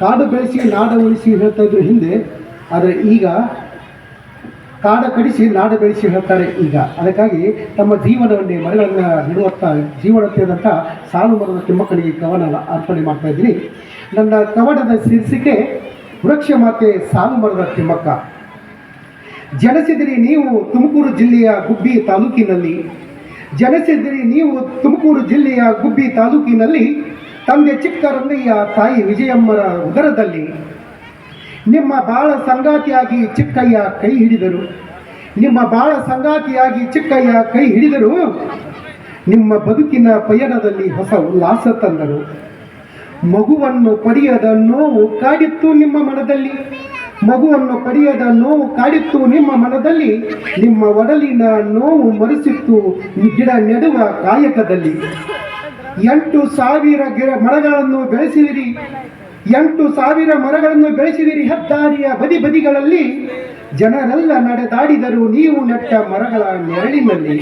ಕಾಡು ಬೆಳೆಸಿ, ನಾಡ ಉಳಿಸಿ ಹೇಳ್ತಾ ಇದ್ರು ಹಿಂದೆ, ಆದರೆ ಈಗ ಕಾಡ ಕಡಿಸಿ, ನಾಡ ಬೆಳೆಸಿ ಹೇಳ್ತಾರೆ ಈಗ. ಅದಕ್ಕಾಗಿ ತಮ್ಮ ಜೀವನವನ್ನೇ ಮರಗಳನ್ನು ನೆಡುವತ್ತ ಜೀವನತೆಯಾದಂಥ ಸಾಲು ಮರದ ತಿಮ್ಮಕ್ಕಳಿಗೆ ಕವನ ಅರ್ಪಣೆ ಮಾಡ್ತಾ ಇದ್ದೀನಿ. ನನ್ನ ಕವನದ ಶೀರ್ಷಿಕೆ, ವೃಕ್ಷ ಮಾತೆ ಸಾಲು ಮರದ ತಿಮ್ಮಕ್ಕ. ಜನಸಿದಿರಿ ನೀವು ತುಮಕೂರು ಜಿಲ್ಲೆಯ ಗುಬ್ಬಿ ತಾಲೂಕಿನಲ್ಲಿ. ಜನಸಿದಿರಿ ನೀವು ತುಮಕೂರು ಜಿಲ್ಲೆಯ ಗುಬ್ಬಿ ತಾಲೂಕಿನಲ್ಲಿ ತಂದೆ ಚಿಕ್ಕರಂಗಯ್ಯ ತಾಯಿ ವಿಜಯಮ್ಮರ ಉದರದಲ್ಲಿ ನಿಮ್ಮ ಬಾಳ ಸಂಗಾತಿಯಾಗಿ ಚಿಕ್ಕಯ್ಯ ಕೈ ಹಿಡಿದರು. ನಿಮ್ಮ ಬಾಳ ಸಂಗಾತಿಯಾಗಿ ಚಿಕ್ಕಯ್ಯ ಕೈ ಹಿಡಿದರು. ನಿಮ್ಮ ಬದುಕಿನ ಪಯಣದಲ್ಲಿ ಹೊಸ ಉಲ್ಲಾಸ ತಂದರು. ಮಗುವನ್ನು ಪಡೆಯದ ನೋವು ಕಾಡಿತ್ತು ನಿಮ್ಮ ಮನದಲ್ಲಿ. ಮಗುವನ್ನು ಪಡೆಯದ ನೋವು ಕಾಡಿತ್ತು ನಿಮ್ಮ ಮನದಲ್ಲಿ. ನಿಮ್ಮ ಒಡಲಿನ ನೋವು ಮರೆಸಿತ್ತು ಗಿಡ ನೆಡುವ ಕಾಯಕದಲ್ಲಿ. ಎಂಟು ಸಾವಿರ ಗಿಡ ಮರಗಳನ್ನು ಬೆಳೆಸಿದಿರಿ. ಎಂಟು ಸಾವಿರ ಮರಗಳನ್ನು ಬೆಳೆಸಿದಿರಿ ಹೆದ್ದಾರಿಯ ಬದಿ ಬದಿಗಳಲ್ಲಿ. ಜನರೆಲ್ಲ ನಡೆದಾಡಿದರು ನೀವು ನೆಟ್ಟ ಮರಗಳ ನೆರಳಿನಲ್ಲಿ.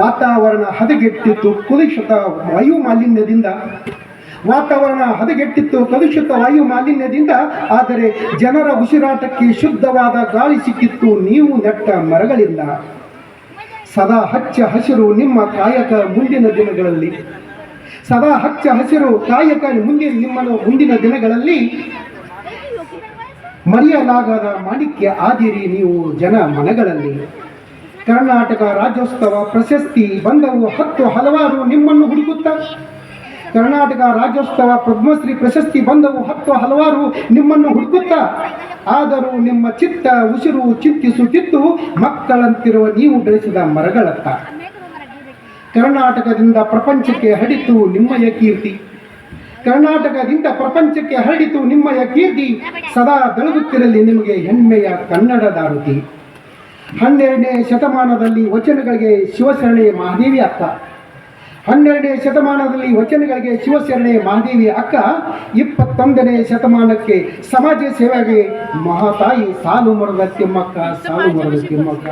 ವಾತಾವರಣ ಹದಗೆಟ್ಟಿತ್ತು ಕುಲುಷಿತ ವಾಯು ಮಾಲಿನ್ಯದಿಂದ ವಾತಾವರಣ ಹದಗೆಟ್ಟಿತ್ತು ಕಲುಷಿತ ವಾಯು ಮಾಲಿನ್ಯದಿಂದ ಆದರೆ ಜನರ ಉಸಿರಾಟಕ್ಕೆ ಶುದ್ಧವಾದ ಗಾಳಿ ಸಿಕ್ಕಿತ್ತು, ನೀವು ನೆಟ್ಟ ಮರಗಳಿಂದ. ಸದಾ ಹಚ್ಚ ಹಸಿರು ನಿಮ್ಮ ಕಾಯಕ ಮುಂದಿನ ದಿನಗಳಲ್ಲಿ. ಸದಾ ಹಚ್ಚ ಹಸಿರು ಕಾಯಕ ಮುಂದಿನ ನಿಮ್ಮನ್ನು ಮುಂದಿನ ದಿನಗಳಲ್ಲಿ ಮರೆಯಲಾಗದ ಮಾಣಿಕ್ಯ ಆದಿರಿ ನೀವು ಜನ ಮನಗಳಲ್ಲಿ. ಕರ್ನಾಟಕ ರಾಜ್ಯೋತ್ಸವ ಪ್ರಶಸ್ತಿ ಬಂದವು ಹತ್ತು ಹಲವಾರು ನಿಮ್ಮನ್ನು ಹುಡುಕುತ್ತಾ. ಕರ್ನಾಟಕ ರಾಜ್ಯೋತ್ಸವ ಪದ್ಮಶ್ರೀ ಪ್ರಶಸ್ತಿ ಬಂದವು ಹತ್ತು ಹಲವಾರು ನಿಮ್ಮನ್ನು ಹುಡುಕುತ್ತಾ. ಆದರೂ ನಿಮ್ಮ ಚಿತ್ತ ಉಸಿರು ಚಿಂತಿಸುತ್ತಿತ್ತು ಮಕ್ಕಳಂತಿರುವ ನೀವು ಬೆಳೆಸಿದ ಮರಗಳತ್ತ. ಕರ್ನಾಟಕದಿಂದ ಪ್ರಪಂಚಕ್ಕೆ ಹಡಿತು ನಿಮ್ಮಯ ಕೀರ್ತಿ. ಕರ್ನಾಟಕದಿಂದ ಪ್ರಪಂಚಕ್ಕೆ ಹರಡಿತು ನಿಮ್ಮಯ ಕೀರ್ತಿ ಸದಾ ಬೆಳಗುತ್ತಿರಲಿ ನಿಮಗೆ ಹೆಮ್ಮೆಯ ಕನ್ನಡದಾರುತಿ ಹನ್ನೆರಡನೇ ಶತಮಾನದಲ್ಲಿ ವಚನಗಳಿಗೆ ಶಿವಶರಣೆ ಮಹಾದೇವಿ ಅಕ್ಕ ಹನ್ನೆರಡನೇ ಶತಮಾನದಲ್ಲಿ ವಚನಗಳಿಗೆ ಶಿವಶರಣೆ ಮಹಾದೇವಿ ಅಕ್ಕ, ಇಪ್ಪತ್ತೊಂದನೇ ಶತಮಾನಕ್ಕೆ ಸಮಾಜ ಸೇವೆಗೆ ಮಹಾತಾಯಿ ಸಾಲು ಮರದ ತಿಮ್ಮಕ್ಕ, ಸಾಲು ಮರದ ತಿಮ್ಮಕ್ಕ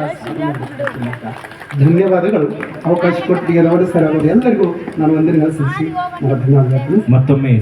ಧನ್ಯವಾದಗಳು. ಅವಕಾಶ ಕೊಟ್ಟಿಗೆ ಸರ್. ಅವರು ಎಲ್ಲರಿಗೂ ನಾನು ವಂದನೆ ಸಲ್ಲಿಸಿ ಮತ್ತೊಮ್ಮೆ